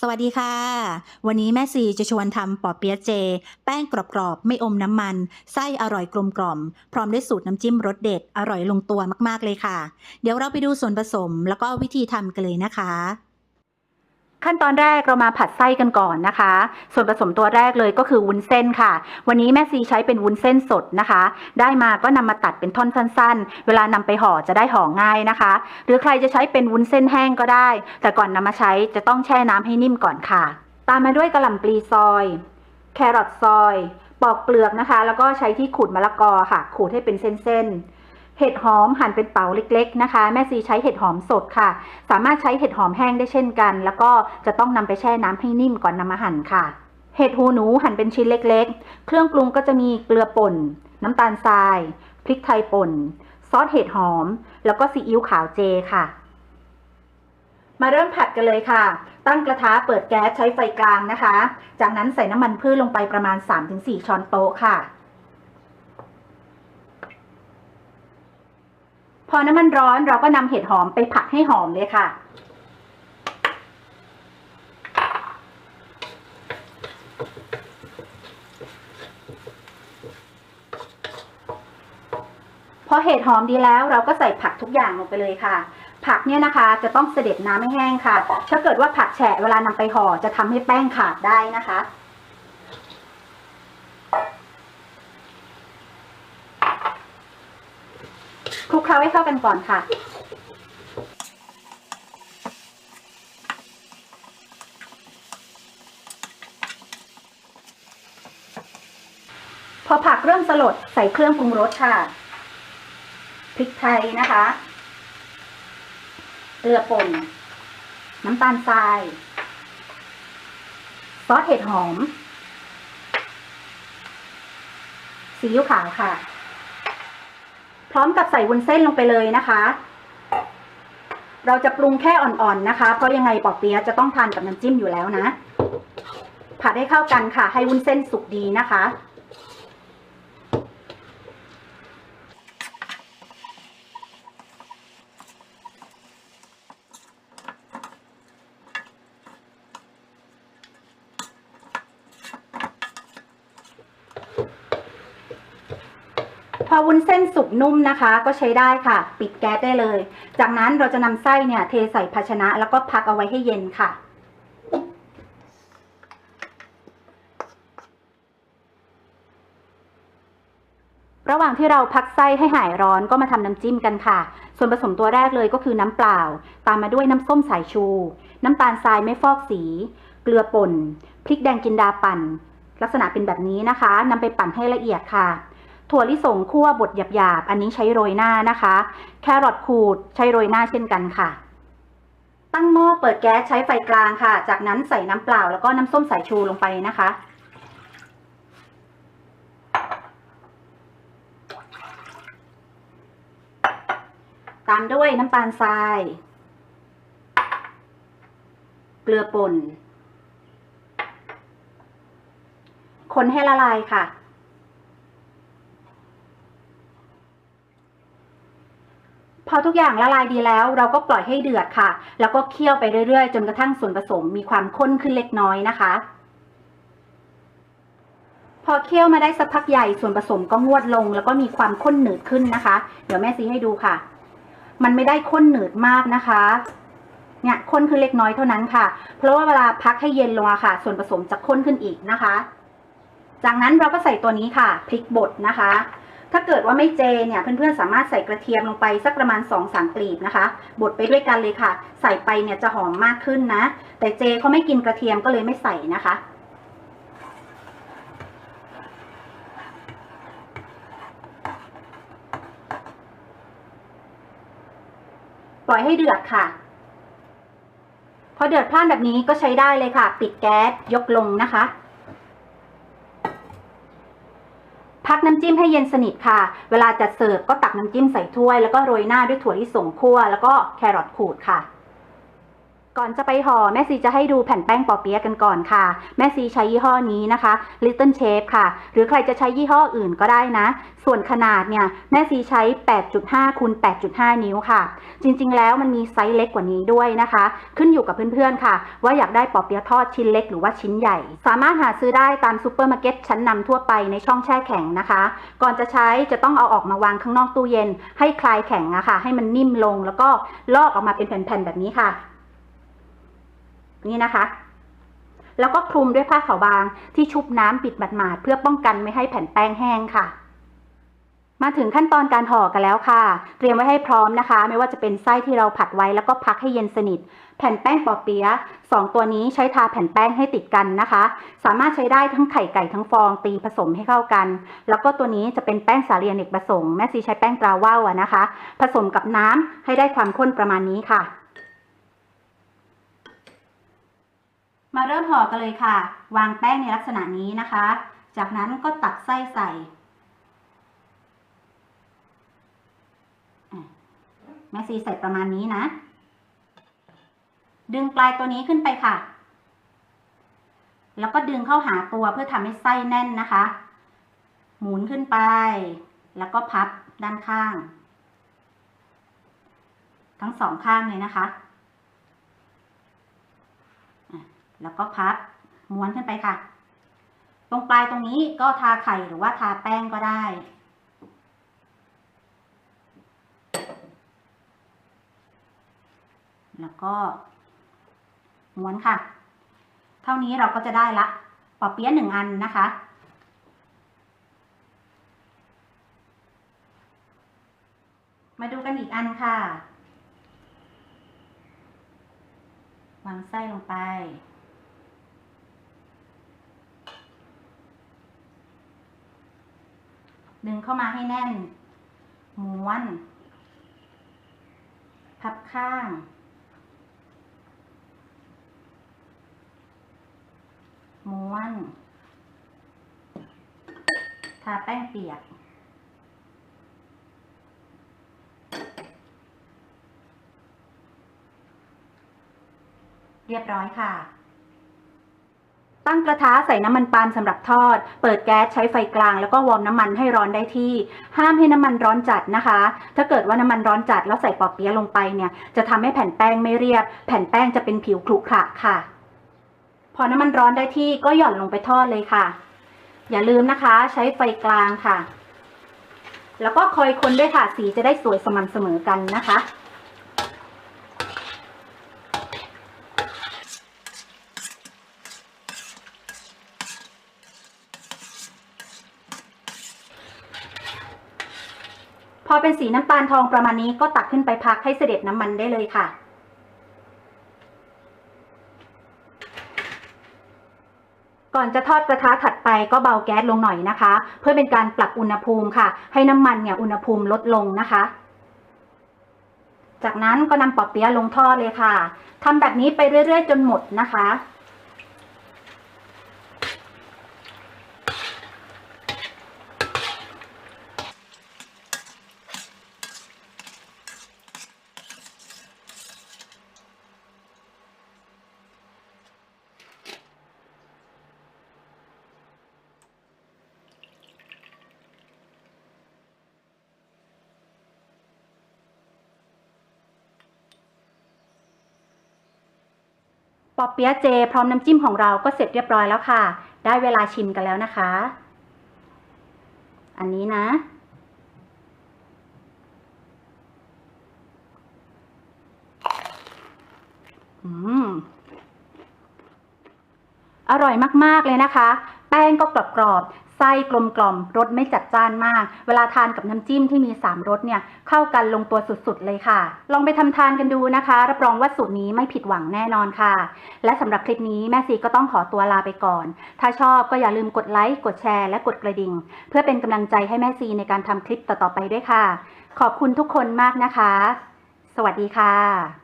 สวัสดีค่ะ วันนี้แม่ซีจะชวนทำปอเปี๊ยะเจ แป้งกรอบๆ ไม่อมน้ำมัน ไส้อร่อยกลมกล่อม พร้อมด้วยสูตรน้ำจิ้มรสเด็ด อร่อยลงตัวมากๆเลยค่ะ เดี๋ยวเราไปดูส่วนผสมแล้วก็วิธีทำกันเลยนะคะ ขั้นตอนแรกเรามาผัดไส้กันก่อนนะคะ ส่วนผสมตัวแรกเลยก็คือวุ้นเส้นค่ะ วันนี้แม่ซีใช้เป็นวุ้นเส้นสดนะคะ ได้มาก็นำมาตัดเป็นท่อนสั้น ๆ เวลานำไปห่อจะได้ห่อง่ายนะคะ หรือใครจะใช้เป็นวุ้นเส้นแห้งก็ได้ แต่ก่อนนำมาใช้จะต้องแช่น้ำให้นิ่มก่อนค่ะ ตามมาด้วยกระหล่ำปลีซอย แครอทซอย ปอกเปลือกนะคะ แล้วก็ใช้ที่ขูดมะละกอค่ะ ขูดให้เป็นเส้นๆ เห็ดหอมหั่นเป็นเป๋าเล็ก ๆนะคะ แม่ซีใช้เห็ดหอมสดค่ะ สามารถใช้เห็ดหอมแห้งได้เช่นกัน แล้วก็จะต้องนำไปแช่น้ำให้นิ่มก่อนนำมาหั่นค่ะ เห็ดหูหนูหั่นเป็นชิ้นเล็ก ๆ เครื่องปรุงก็จะมีเกลือป่น น้ำตาลทราย พริกไทยป่น ซอสเห็ดหอม แล้วก็ซีอิ๊วขาวเจค่ะ มาเริ่มผัดกันเลยค่ะ ตั้งกระทะเปิดแก๊สใช้ไฟกลางนะคะ จากนั้นใส่น้ำมันพืชลงไปประมาณ 3-4 ช้อนโต๊ะค่ะ พอน้ำมันร้อนเราก็นำเห็ดหอมไปผัดให้หอมเลยค่ะ พอเห็ดหอมดีแล้วเราก็ใส่ผักทุกอย่างลงไปเลยค่ะ ผักเนี่ยนะคะจะต้องเสด็จน้ำไม่แห้งค่ะ ถ้าเกิดว่าผักแฉะเวลานำไปห่อจะทำให้แป้งขาดได้นะคะ คลุกเคล้าให้เข้ากันก่อนค่ะ พอผักเริ่มสลดใส่เครื่องปรุงรสค่ะ พริกไทยนะคะ เกลือป่น น้ำตาลทราย ซอสเห็ดหอม ซีอิ๊วขาวค่ะ พร้อมกับใส่วุ้นเส้นลงไปเลยนะคะ เราจะปรุงแค่อ่อนๆนะคะ เพราะยังไงปอกเปี๊ยะจะต้องทานกับน้ำจิ้มอยู่แล้วนะ ผัดให้เข้ากันค่ะ ให้วุ้นเส้นสุกดีนะคะ อวุ้นเส้นสุกนุ่มนะคะ ก็ใช้ได้ค่ะ ปิดแก๊สได้เลย จากนั้นเราจะนำไส้เนี่ยเทใส่ภาชนะแล้วก็พักเอาไว้ให้เย็นค่ะระหว่างที่เราพักไส้ให้หายร้อนก็มาทำน้ำจิ้มกันค่ะ ส่วนผสมตัวแรกเลยก็คือน้ำเปล่า ตามมาด้วยน้ำส้มสายชู น้ำตาลทรายไม่ฟอกสี เกลือป่น พริกแดงจินดาปั่น ลักษณะเป็นแบบนี้นะคะนำไปปั่นให้ละเอียดค่ะ ถั่วลิสงคั่วบดหยาบๆ อันนี้ใช้โรยหน้านะคะ แครอทขูดใช้โรยหน้าเช่นกันค่ะ ตั้งหม้อเปิดแก๊สใช้ไฟกลางค่ะ จากนั้นใส่น้ำเปล่าแล้วก็น้ำส้มสายชูลงไปนะคะ ตามด้วยน้ำตาลทราย เกลือป่น คนให้ละลายค่ะ พอทุกอย่างละลายดีแล้ว เราก็ปล่อยให้เดือดค่ะ แล้วก็เคี่ยวไปเรื่อยๆ จนกระทั่งส่วนผสมมีความข้นขึ้นเล็กน้อยนะคะ พอเคี่ยวมาได้สักพักใหญ่ส่วนผสมก็งวดลง แล้วก็มีความข้นหนืดขึ้นนะคะ เดี๋ยวแม่ซีให้ดูค่ะ มันไม่ได้ข้นหนืดมากนะคะเนี่ยข้นขึ้นเล็กน้อยเท่านั้นค่ะ เพราะว่าเวลาพักให้เย็นลงอะค่ะ ส่วนผสมจะข้นขึ้นอีกนะคะ จากนั้นเราก็ใส่ตัวนี้ค่ะพริกบดนะคะ ถ้าเกิดว่าไม่เจเนี่ยเพื่อนๆสามารถใส่กระเทียมลงไปสักประมาณ2อสามกลีบนะคะบดไปด้วยกันเลยค่ะ ใส่ไปเนี่ยจะหอมมากขึ้นนะ แต่เจเขาไม่กินกระเทียมก็เลยไม่ใส่นะคะปล่อยให้เดือดค่ะ พอเดือดพล่านแบบนี้ก็ใช้ได้เลยค่ะ ปิดแก๊สยกลงนะคะ พักน้ำจิ้มให้เย็นสนิทค่ะ เวลาจัดเสิร์ฟก็ตักน้ำจิ้มใส่ถ้วย แล้วก็โรยหน้าด้วยถั่วลิสงคั่วแล้วก็แครอทขูดค่ะ ก่อนจะไปห่อแม่ซีจะให้ดูแผ่นแป้งปอเปี๊ยะกันก่อนค่ะ แม่ซีใช้ยี่ห้อนี้นะคะ Little Shape ค่ะ หรือใครจะใช้ยี่ห้ออื่นก็ได้นะ ส่วนขนาดเนี่ยแม่ซีใช้ 8.5คูณ8.5 นิ้วค่ะ จริงๆแล้วมันมีไซส์เล็กกว่านี้ด้วยนะคะ ขึ้นอยู่กับเพื่อนๆค่ะ ว่าอยากได้ปอเปี๊ยะทอดชิ้นเล็กหรือว่าชิ้นใหญ่ สามารถหาซื้อได้ตามซูเปอร์มาร์เก็ตชั้นนำทั่วไปในช่องแช่แข็งนะคะ ก่อนจะใช้จะต้องเอาออกมาวางข้างนอกตู้เย็น ให้คลายแข็งอะค่ะ ให้มันนิ่มลงแล้วก็ลอกออกมาเป็นแผ่นๆแบบนี้ค่ะ นี่นะคะ แล้วก็คลุมด้วยผ้าขาวบางที่ชุบน้ำปิดหมาดๆเพื่อป้องกันไม่ให้แผ่นแป้งแห้งค่ะมาถึงขั้นตอนการห่อกันแล้วค่ะ เตรียมไว้ให้พร้อมนะคะ ไม่ว่าจะเป็นไส้ที่เราผัดไว้แล้วก็พักให้เย็นสนิท แผ่นแป้งปอเปี๊ยะสองตัวนี้ใช้ทาแผ่นแป้งให้ติดกันนะคะ สามารถใช้ได้ทั้งไข่ไก่ทั้งฟองตีผสมให้เข้ากัน แล้วก็ตัวนี้จะเป็นแป้งสาลีอเนกประสงค์แม่ซีใช้แป้งตราว่าวนะคะ ผสมกับน้ำให้ได้ความข้นประมาณนี้ค่ะ มาเริ่มห่อกันเลยค่ะ วางแป้งในลักษณะนี้นะคะ จากนั้นก็ตักไส้ใส่ แม่ซีใส่ประมาณนี้นะ ดึงปลายตัวนี้ขึ้นไปค่ะ แล้วก็ดึงเข้าหาตัวเพื่อทำให้ไส้แน่นนะคะ หมุนขึ้นไป แล้วก็พับด้านข้าง ทั้งสองข้างเลยนะคะ แล้วก็พับม้วนขึ้นไปค่ะ ตรงปลายตรงนี้ก็ทาไข่หรือว่าทาแป้งก็ได้ แล้วก็ม้วนค่ะ เท่านี้เราก็จะได้ละปอเปี๊ยะหนึ่งอันนะคะ มาดูกันอีกอันค่ะ วางไส้ลงไป ดึงเข้ามาให้แน่น ม้วน พับข้าง ม้วน ทาแป้งเปียก เรียบร้อยค่ะ ตั้งกระทะใส่น้ำมันปาล์มสำหรับทอด เปิดแก๊สใช้ไฟกลาง แล้วก็วอร์มน้ำมันให้ร้อนได้ที่ ห้ามให้น้ำมันร้อนจัดนะคะ ถ้าเกิดว่าน้ำมันร้อนจัดแล้วใส่ปอเปี๊ยะลงไปเนี่ย จะทำให้แผ่นแป้งไม่เรียบ แผ่นแป้งจะเป็นผิวขรุขระค่ะ พอน้ำมันร้อนได้ที่ก็หย่อนลงไปทอดเลยค่ะ อย่าลืมนะคะ ใช้ไฟกลางค่ะ แล้วก็คอยคนด้วยค่ะ สีจะได้สวยสม่ำเสมอกันนะคะ พ อเป็นสีน้ำตาลทองประมาณนี้ก็ตักขึ้นไปพักให้เสด็จน้ำมันได้เลยค่ะ ก่อนจะทอดกระทะถัดไปก็เบาแก๊สลงหน่อยนะคะ เพื่อเป็นการปรับอุณหภูมิค่ะ ให้น้ำมันเนี่ยอุณหภูมิลดลงนะคะ จากนั้นก็นำปอเปี๊ยะลงทอดเลยค่ะทำแบบนี้ไปเรื่อยๆ จนหมดนะคะ อเปี๊ยะเจ พร้อมน้ำจิ้มของเราก็เสร็จเรียบร้อยแล้วค่ะ ได้เวลาชิมกันแล้วนะคะ อันนี้นะ อืม อร่อยมาก ๆ เลยนะคะ แป้งก็กรอบๆ ไส้กลมกล่อมรสไม่จัดจ้านมาก เวลาทานกับน้ำจิ้มที่มี 3รสเนี่ยเข้ากันลงตัวสุดๆเลยค่ะ ลองไปทำทานกันดูนะคะ รับรองว่าสูตรนี้ไม่ผิดหวังแน่นอนค่ะ และสำหรับคลิปนี้แม่ซีก็ต้องขอตัวลาไปก่อน ถ้าชอบก็อย่าลืมกดไลค์กดแชร์และกดกระดิ่ง เพื่อเป็นกำลังใจให้แม่ซีในการทำคลิปต่อๆไปด้วยค่ะ ขอบคุณทุกคนมากนะคะ สวัสดีค่ะ